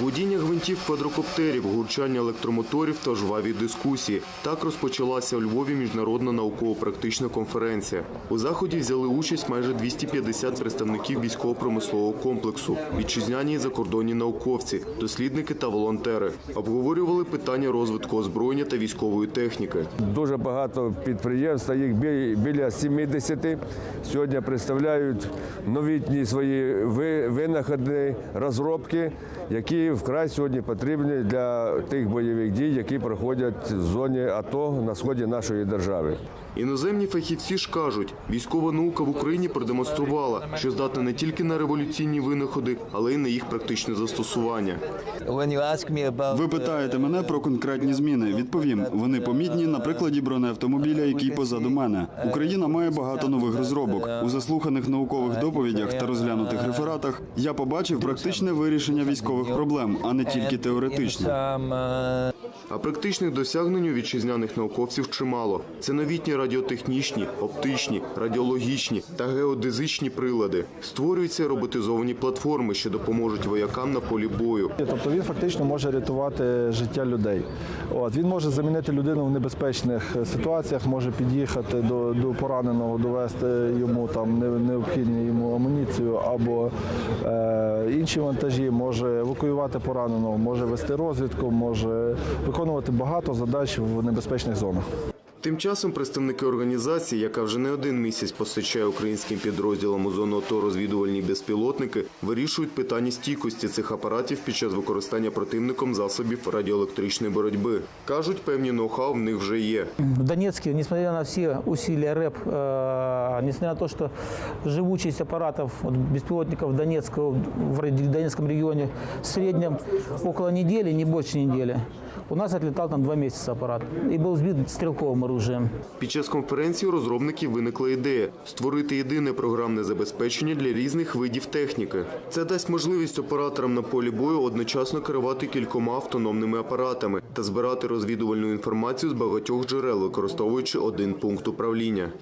Водіння гвинтів квадрокоптерів, гурчання електромоторів та жваві дискусії. Так розпочалася у Львові міжнародна науково-практична конференція. У заході взяли участь майже 250 представників військово-промислового комплексу, вітчизняні і закордонні науковці, дослідники та волонтери. Обговорювали питання розвитку озброєння та військової техніки. Дуже багато підприємств, їх біля 70, сьогодні представляють новітні свої ви- винаходи, розробки, які вкрай сьогодні потрібні для тих бойових дій, які проходять в зоні АТО на сході нашої держави. Іноземні фахівці ж кажуть, військова наука в Україні продемонструвала, що здатна не тільки на революційні винаходи, але й на їх практичне застосування. Ви питаєте мене про конкретні зміни. Відповім, вони помітні на прикладі бронеавтомобіля, який позаду мене. Україна має багато нових розробок. У заслуханих наукових доповідях та розглянутих рефератах я побачив практичне вирішення військових проблем, а не тільки теоретичне. А практичних досягнень у вітчизняних науковців чимало. Це новітні радіотехнічні, оптичні, радіологічні та геодезичні прилади. Створюються роботизовані платформи, що допоможуть воякам на полі бою. Тобто він фактично може рятувати життя людей. От він може замінити людину в небезпечних ситуаціях, може під'їхати до, до пораненого, довести йому там не- необхідну йому амуніцію або е, інші вантажі, може евакуювати пораненого, може вести розвідку, може виконувати багато задач в небезпечних зонах. Тим часом представники організації, яка вже не один місяць постачає українським підрозділам у зону АТО розвідувальні безпілотники, вирішують питання стійкості цих апаратів під час використання противником засобів радіоелектричної боротьби. кажуть, певні ноу-хау в них вже є. В Донецке, несмотря на все усилия РЭП, э, несмотря на то, что живучесть аппаратов вот, беспилотников Донецкого в ре- Донецком регионе в среднем около недели, не больше недели, у нас отлетал там два месяца аппарат и был сбит стрелковым оружием. Під час конференції у розробників виникла ідея створити єдине програмне забезпечення для різних видів техніки. Це дасть можливість операторам на полі бою одночасно керувати кількома автономними апаратами та збирати розвідувальну інформацію з багатьох джерел, використовуючи один пункт управління.